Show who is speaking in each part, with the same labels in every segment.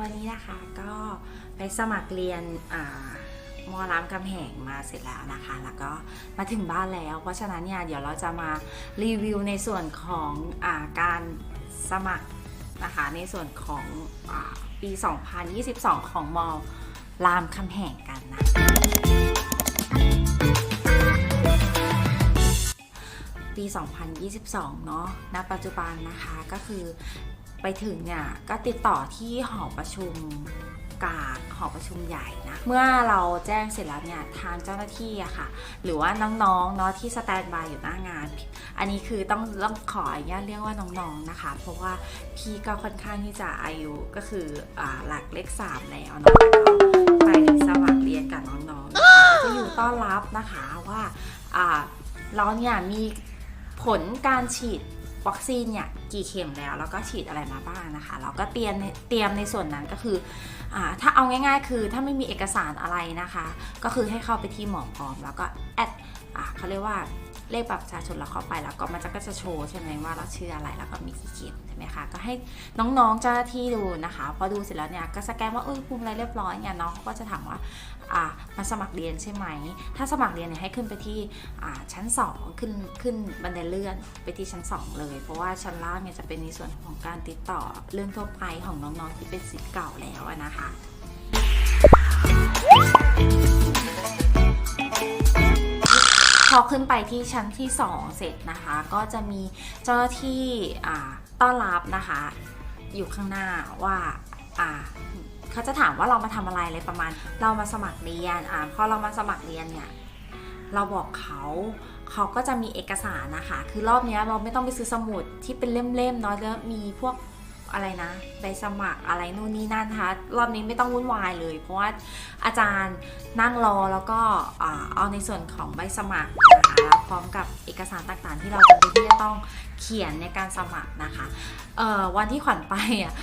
Speaker 1: วันนี้นะคะก็ไปสมัครเรียนอ่ามอรามคำแหงมาเสร็จแล้วนะคะ แล้วก็มาถึงบ้านแล้ว เพราะฉะนั้นเนี่ยเดี๋ยวเราจะมารีวิวในส่วนของอาการสมัครนะคะในส่วนของอปี 2022 ของมอรามคำแหงกันนะ ปี 2022 เนาะณปัจจุบันนะคะก็คือไปถึงเนี่ยก็ติดต่อที่หอประชุมกลางหอประชุมใหญ่นะ เมื่อเราแจ้งเสร็จแล้วเนี่ยทางเจ้าหน้าที่อะค่ะ หรือว่าน้องๆเนาะที่สแตนบายอยู่หน้างาน อันนี้คือต้องต้องขออนุญาตเรียกว่าน้องๆนะคะ เพราะว่าพี่ก็ค่อนข้างที่จะอายุก็คืออ่าหลักเลขสามแล้วนะคะไปสมัครเรียนกับน้องๆจะอยู่ต้อนรับนะคะว่าอ่าเราเนี่ยมี ผลการฉีดวัคซีนเนี่ยกี่เข็มแล้วแล้วก็ฉีดอะไรมาบ้างนะคะเราก็เตรียมในเตรียมในส่วนนั้นก็คืออถ้าเอาง่าย ๆ คือถ้าไม่มีเอกสารอะไรนะคะ ก็คือให้เข้าไปที่หมอพร้อมแล้วก็แอดอเขาเรียกว่า เลขบัตรประชาชนเราเข้าไปแล้วก็มันจะก็จะโชว์ใช่ไหมว่าเราชื่ออะไรแล้วก็มีกี่เข็มใช่ไหมคะก็ให้น้องๆเจ้าหน้าที่ดูนะคะ พอดูเสร็จแล้วเนี่ยก็สแกนว่าเออภูมิอะไรเรียบร้อยเนี่ยน้องเขาก็จะถามว่าอ่ามาสมัครเรียนใช่ไหม ถ้าสมัครเรียนเนี่ยให้ขึ้นไปที่อ่าชั้น 2 ขึ้นขึ้นบันไดเลื่อนไปที่ชั้น 2 เลย เพราะว่าชั้นล่างเนี่ยจะเป็นในส่วนของการติดต่อเรื่องทั่วไปของน้องๆที่เป็นสิทธิ์เก่าแล้วนะคะ อขึ้นไปที่ชั้นที่ 2 เสร็จนะคะ ก็จะมีเจ้าหน้าที่ต้อนรับนะคะ อยู่ข้างหน้าว่าเขาจะถามว่าเรามาทำอะไรอะไรประมาณ เรามาสมัครเรียนอ่าพอเรามาสมัครเรียนเนี่ยเราบอกเขาเขาก็จะมีเอกสารนะคะ คือรอบนี้เราไม่ต้องไปซื้อสมุดที่เป็นเล่มๆเนาะแล้วมีพวก อะไรนะใบสมัครอะไรนู่นนี่นั่นนะคะรอบนี้ไม่ต้องวุ่นวายเลย เพราะว่าอาจารย์นั่งรอแล้วก็เอาในส่วนของใบสมัครนะคะพร้อมกับเอกสารต่างๆ ที่เราจำเป็นที่จะต้องเขียนในการสมัครนะคะเอ่อวันที่ขวัญไปอะ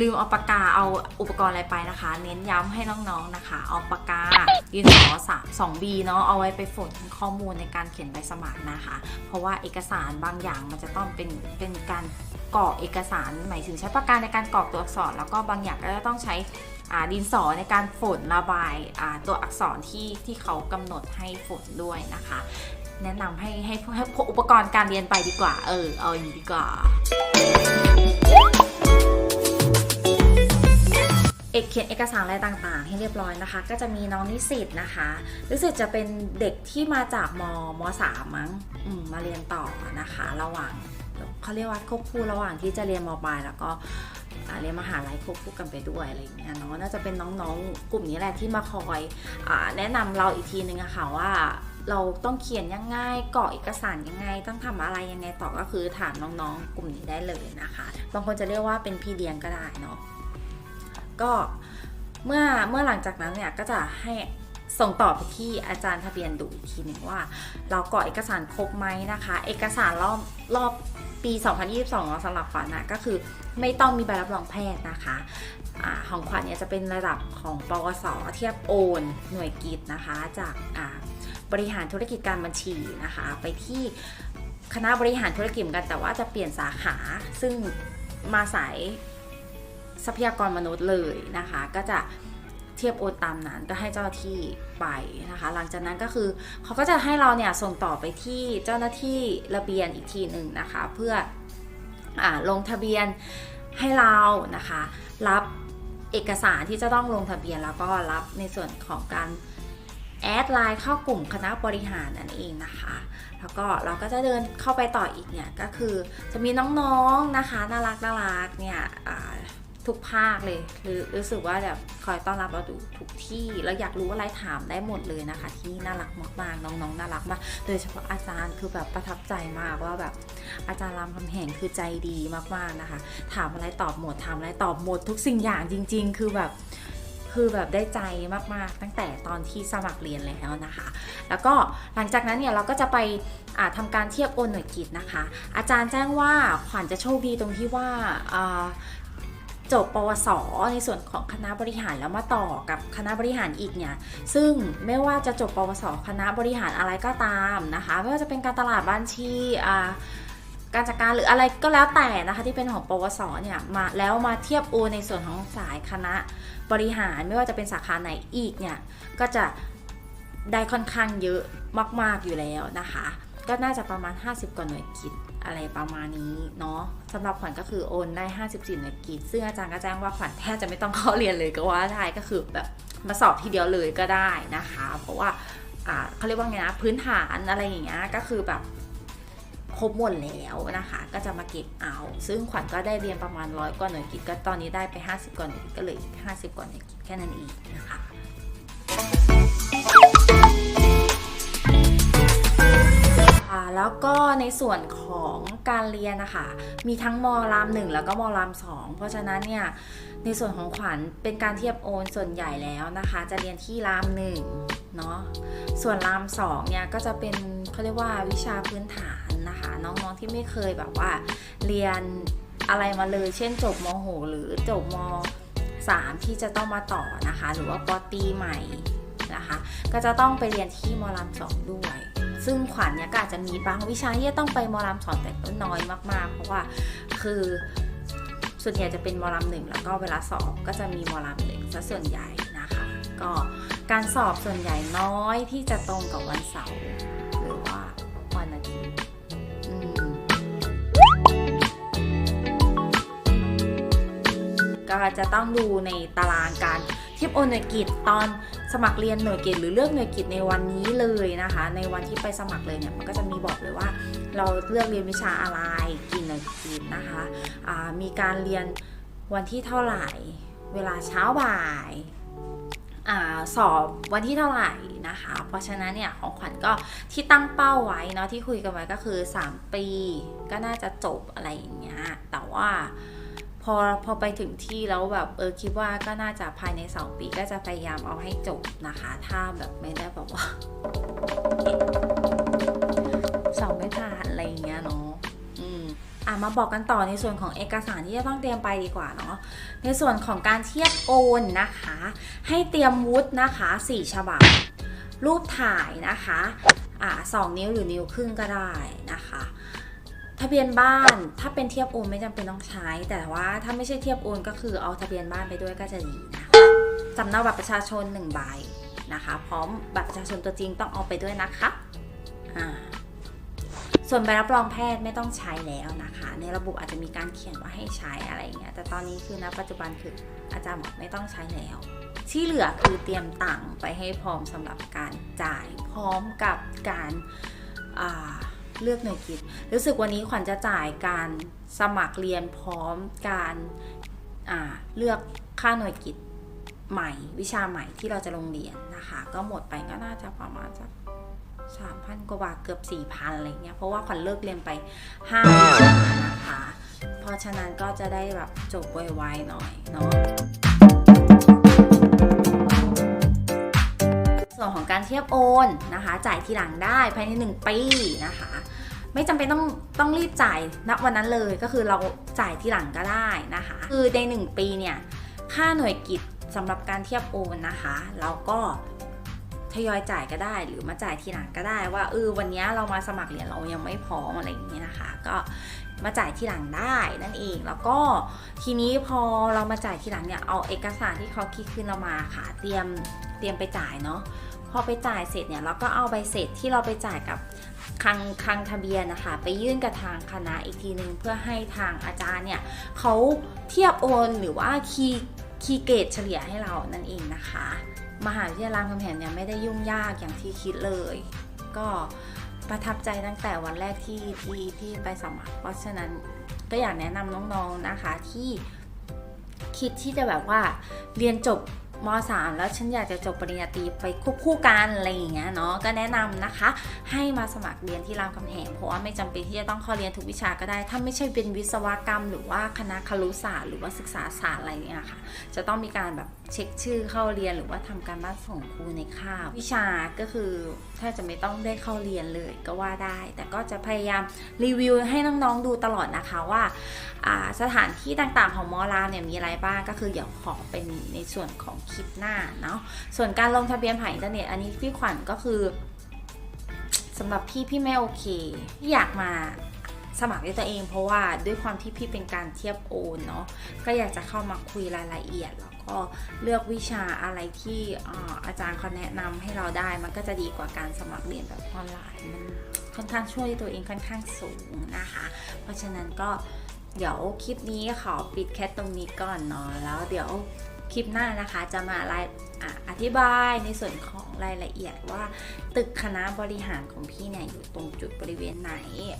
Speaker 1: ลืมเอาปากกาเอาอุปกรณ์อะไรไปนะคะ เน้นย้ำให้น้องๆนะคะ เอาปากกาดินสอสามสองบีเนาะเอาไว้ไปฝนข้อมูลในการเขียนใบสมัครนะคะ เพราะว่าเอกสารบางอย่างมันจะต้องเป็นเป็นการกรอกเอกสารหมายถึงใช้ปากกาในการกรอกตัวอักษร แล้วก็บางอย่างก็จะต้องใช้ดินสอในการฝนระบายตัวอักษรที่ที่เขากำหนดให้ฝนด้วยนะคะ แนะนำให้ให้ให้พกอุปกรณ์การเรียนไปดีกว่า เออ เอาอย่างนี้ดีกว่าเอกเขียนเอกสารอะไรต่างๆ ให้เรียบร้อยนะคะ ก็จะมีน้องนิสิตนะคะรู้สึกจะเป็นเด็กที่มาจากมมสามมั้งมมาเรียนต่อนะคะ ระหว่างเขาเรียกว่าควบคู่ระหว่างที่จะเรียนมปลายแล้วก็เรียนมหาลัยควบคู่กันไปด้วยอะไรอย่างเงี้ยเนาะน่าจะเป็นน้องๆกลุ่มนี้แหละที่มาคอยอแนะนำเราอีกทีนึงอะค่ะว่า เราต้องเขียนยังไงกรอกเอกสารยังไง ต้องทำอะไรยังไงต่อก็คือถามน้องๆ กลุ่มนี้ได้เลยนะคะ บางคนจะเรียกว่าเป็นพี่เลี้ยงก็ได้เนาะก็เมื่อเมื่อหลังจากนั้นเนี่ยก็จะให้ส่งต่อไปที่อาจารย์ทะเบียนดูอีกทีหนึ่งว่า เรากรอกเอกสารครบไหมนะคะ เอกสารรอบรอบปี 2022สำหรับขวัญนะก็คือไม่ต้องมีใบรับรองแพทย์นะคะ อของขวัญเนี่ยจะเป็นระดับของปวสเทียบโอน หน่วยกิจนะคะ จากบริหารธุรกิจการบัญชีนะคะ ไปที่คณะบริหารธุรกิจกันแต่ว่าจะเปลี่ยนสาขาซึ่งมาสายทรัพยากรมนุษย์เลยนะคะ ก็จะเทียบโอนตามนั้นก็ให้เจ้าหน้าที่ไปนะคะ หลังจากนั้นก็คือเขาก็จะให้เราเนี่ยส่งต่อไปที่เจ้าหน้าที่ระเบียนอีกทีหนึ่งนะคะ เพื่ออลงทะเบียนให้เรานะคะ รับ เอกสารที่จะต้องลงทะเบียนแล้วก็รับในส่วนของการแอดไลน์เข้ากลุ่มคณะบริหารนั่นเองนะคะ แล้วก็เราก็จะเดินเข้าไปต่ออีกเนี่ยก็คือจะมีน้องๆนะคะน่ารักน่ารักเนี่ย ทุกภาคเลยหรือรู้สึกว่าแบบคอยต้อนรับเราดูทุกที่แล้วอยากรู้อะไรถามได้หมดเลยนะคะ ที่น่ารักมากๆน้องๆน่ารักมากโดยเฉพาะอาจารย์คือแบบประทับใจมากว่าแบบอาจารย์รามคำแหงคือใจดีมากๆนะคะ ถามอะไรตอบหมดถามอะไรตอบหมดทุกสิ่งอย่างจริง ๆ คือแบบคือแบบได้ใจมากๆ ตั้งแต่ตอนที่สมัครเรียนแล้วนะคะ แล้วก็หลังจากนั้นเนี่ยเราก็จะไปอ่าทำการเทียบโอนหน่วยกิจนะคะ อาจารย์แจ้งว่าขวัญจะโชคดีตรงที่ว่า จบปวส ในส่วนของคณะบริหารแล้วมาต่อกับคณะบริหารอีกเนี่ย ซึ่งไม่ว่าจะจบปวส คณะบริหารอะไรก็ตามนะคะ ไม่ว่าจะเป็นการตลาดบัญชีอ่าการจัดการหรืออะไรก็แล้วแต่นะคะที่เป็นของปวสเนี่ยมาแล้วมาเทียบโอในส่วนของสายคณะบริหารไม่ว่าจะเป็นสาขาไหนอีกเนี่ยก็จะได้ค่อนข้างเยอะมาก ๆ อยู่แล้วนะคะ ก็น่าจะประมาณ 50 กว่าหน่วยกิจอะไรประมาณนี้เนาะสำหรับขวัญก็คือโอนได้ 54 หน่วยกิจซึ่งอาจารย์ก็แจ้งว่าขวัญแทบจะไม่ต้องเข้าเรียนเลยก็ว่าได้ก็คือแบบมาสอบทีเดียวเลยก็ได้นะคะ เพราะว่าเขาเรียกว่าไงนะพื้นฐานอะไรอย่างเงี้ยก็คือแบบครบหมดแล้วนะคะ ก็จะมาเก็บเอา ซึ่งขวัญก็ได้เรียนประมาณร้อยกว่าหน่วยกิจก็ตอนนี้ได้ไป 50 กว่าหน่วยกิจก็เหลย50 กว่าหน่วยกิจแค่นั้นเองนะคะ แล้วก็ในส่วนของการเรียนนะคะ มีทั้งมรามหนึ่งแล้วก็มรามสองเพราะฉะนั้นเนี่ย ในส่วนของขวัญเป็นการเทียบโอนส่วนใหญ่แล้วนะคะ จะเรียนที่รามหนึ่งเนาะ ส่วนรามสองเนี่ยก็จะเป็นเขาเรียกว่าวิชาพื้นฐานนะคะ น้องๆที่ไม่เคยแบบว่าเรียนอะไรมาเลย เช่นจบมโหหรือจบมสามที่จะต้องมาต่อนะคะ หรือว่าปอตีใหม่นะคะ ก็จะต้องไปเรียนที่มรามสองด้วย ซึ่งขวัญเนี่ยก็อาจจะมีบางวิชาที่จะต้องไปมรามสองแต่ก็น้อยมากๆ เพราะว่าคือส่วนใหญ่จะเป็นมรามหนึ่งแล้วก็เวลาสอบก็จะมีมรามหนึ่งซะส่วนใหญ่นะคะ ก็การสอบส่วนใหญ่น้อยที่จะตรงกับวันเสาร์หรือว่าวันอาทิตย์ก็จะต้องดูในตารางการ เทียบโอนหน่วยกิจตอนสมัครเรียนหน่วยกิจหรือเลือกหน่วยกิจในวันนี้เลยนะคะ ในวันที่ไปสมัครเลยเนี่ยมันก็จะมีบอกเลยว่า เราเลือกเรียนวิชาอะไรกี่หน่วยกิจนะคะอ่ามีการเรียนวันที่เท่าไหร่ เวลาเช้าบ่ายอสอบวันที่เท่าไหร่นะคะ เพราะฉะนั้นเนี่ยของขวัญก็ที่ตั้งเป้าไว้เนาะที่คุยกันไว้ก็คือ 3 ปีก็น่าจะจบอะไรอย่างเงี้ยแต่ว่า พอพอไปถึงที่แล้วแบบเออคิดว่าก็น่าจะภายใน 2 ปีก็จะพยายามเอาให้จบนะคะ ถ้าแบบไม่ได้แบบว่าสอบไม่ผ่านอะไรอย่างเงี้ยเนาะอืมอะมาบอกกันต่อในส่วนของเอกสารที่จะต้องเตรียมไปดีกว่าเนาะในส่วนของการเทียบโอนนะคะ ให้เตรียมวุฒินะคะ 4 ฉบับ รูปถ่ายนะคะอ่าสองนิ้วหรือนิ้วครึ่งก็ได้นะคะ ทะเบียนบ้านถ้าเป็นเทียบโอนไม่จำเป็นต้องใช้ แต่ว่าถ้าไม่ใช่เทียบโอนก็คือเอาทะเบียนบ้านไปด้วยก็จะดีนะคะสำเนาบัตรประชาชน1ใบนะคะ พร้อมบัตรประชาชนตัวจริงต้องเอาไปด้วยนะคะอ่าส่วนใบรับรองแพทย์ไม่ต้องใช้แล้วนะคะ ในระบบอาจจะมีการเขียนว่าให้ใช้อะไรอย่างเงี้ยแต่ตอนนี้คือณปัจจุบันคืออาจารย์บอกไม่ต้องใช้แล้ว ที่เหลือคือเตรียมตังค์ไปให้พร้อมสำหรับการจ่ายพร้อมกับการอ่า เลือกหน่วยกิจ รู้สึกวันนี้ขวัญจะจ่ายการสมัครเรียนพร้อมการเลือกค่าหน่วยกิจใหม่ วิชาใหม่ที่เราจะลงเรียนนะคะ ก็หมดไปก็น่าจะประมาณสักสามพันกว่าบาทเกือบสี่พันอะไรเงี้ยเพราะว่าขวัญเลิกเรียนไปห้าวิชานะคะ เพราะฉะนั้นก็จะได้แบบจบไวๆหน่อยเนาะส่วนของการเทียบโอนนะคะ จ่ายทีหลังได้ภายใน 1 ปีนะคะ ไม่จำเป็นต้องต้องรีบจ่ายณวันนั้นเลยก็คือเราจ่ายทีหลังก็ได้นะคะ คือใน 1 ปีเนี่ยค่าหน่วยกิจสำหรับการเทียบโอนนะคะเราก็ทยอยจ่ายก็ได้หรือมาจ่ายทีหลังก็ได้ว่าเออวันนี้เรามาสมัครเรียนเรายังไม่พร้อมอะไรอย่างเงี้ยนะคะ ก็มาจ่ายทีหลังได้นั่นเองแล้วก็ทีนี้พอเรามาจ่ายทีหลังเนี่ยเอาเอกสารที่เขาคิดขึ้นเรามาค่ะเตรียมเตรียมไปจ่ายเนาะพอไปจ่ายเสร็จเนี่ยเราก็เอาใบเสร็จที่เราไปจ่ายกับ คลังคลังทะเบียนนะคะไปยื่นกับทางคณะอีกทีหนึ่งเพื่อให้ทางอาจารย์เนี่ยเขาเทียบโอนหรือว่าคีคีเกรดเฉลี่ยให้เรานั่นเองนะคะ มหาวิทยาลัยรามคำแหงเนี่ยไม่ได้ยุ่งยากอย่างที่คิดเลย ก็ประทับใจตั้งแต่วันแรกที่ที่ที่ไปสมัคร เพราะฉะนั้นก็อยากแนะนำน้องๆนะคะที่คิดที่จะแบบว่าเรียนจบ ม .3 แล้วฉันอยากจะจบปริญญาตรีไปควบคู่กันอะไรอย่างเงี้ยเนาะก็แนะนำนะคะ ให้มาสมัครเรียนที่รามคำแหงเพราะว่าไม่จำเป็นที่จะต้องเข้าเรียนทุกวิชาก็ได้ ถ้าไม่ใช่เป็นวิศวกรรม หรือว่าคณะครุศาสตร์หรือว่าศึกษาศาสตร์อะไรเนี่ยค่ะ จะต้องมีการแบบ เช็คชื่อเข้าเรียนหรือว่าทำการบ้านส่งครูในคาบวิชาก็คือแทบจะไม่ต้องได้เข้าเรียนเลยก็ว่าได้ แต่ก็จะพยายามรีวิวให้น้องๆดูตลอดนะคะว่าาสถานที่ต่างๆของมอลาเนี่ยมีอะไรบ้างก็คือเดี๋ยวขอเป็นในส่วนของคลิปหน้าเนาะส่วนการลงทะเบียนผ่านอินเทอร์เน็ตอันนี้พี่ขวัญก็คือสำหรับพี่พี่ไม่โอเคพี่อยากมาสมัครด้วยตัวเองเพราะว่าด้วยความที่พี่เป็นการเทียบโอนเนาะก็อยากจะเข้ามาคุยรายละเอียดแล้ว ก็เลือกวิชาอะไรที่อาจารย์เขาแนะนำให้เราได้ มันก็จะดีกว่าการสมัครเรียนแบบออนไลน์มันค่อนข้างช่วยตัวเองค่อนข้างสูงนะคะ เพราะฉะนั้นก็เดี๋ยวคลิปนี้ขอปิดแค่ตรงนี้ก่อนเนาะแล้วเดี๋ยวคลิปหน้านะคะจะมารายอะอธิบายในส่วนของรายละเอียดว่า ตึกคณะบริหารของพี่เนี่ยอยู่ตรงจุดบริเวณไหน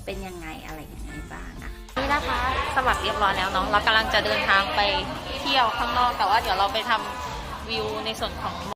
Speaker 1: เป็นยังไงอะไรยังไงบ้างนะคะ
Speaker 2: นะคะสมัครเรียบร้อยแล้วเนาะเรากำลังจะเดินทางไปเที่ยวข้างนอก แต่ว่าเดี๋ยวเราไปทำวิวในส่วนของ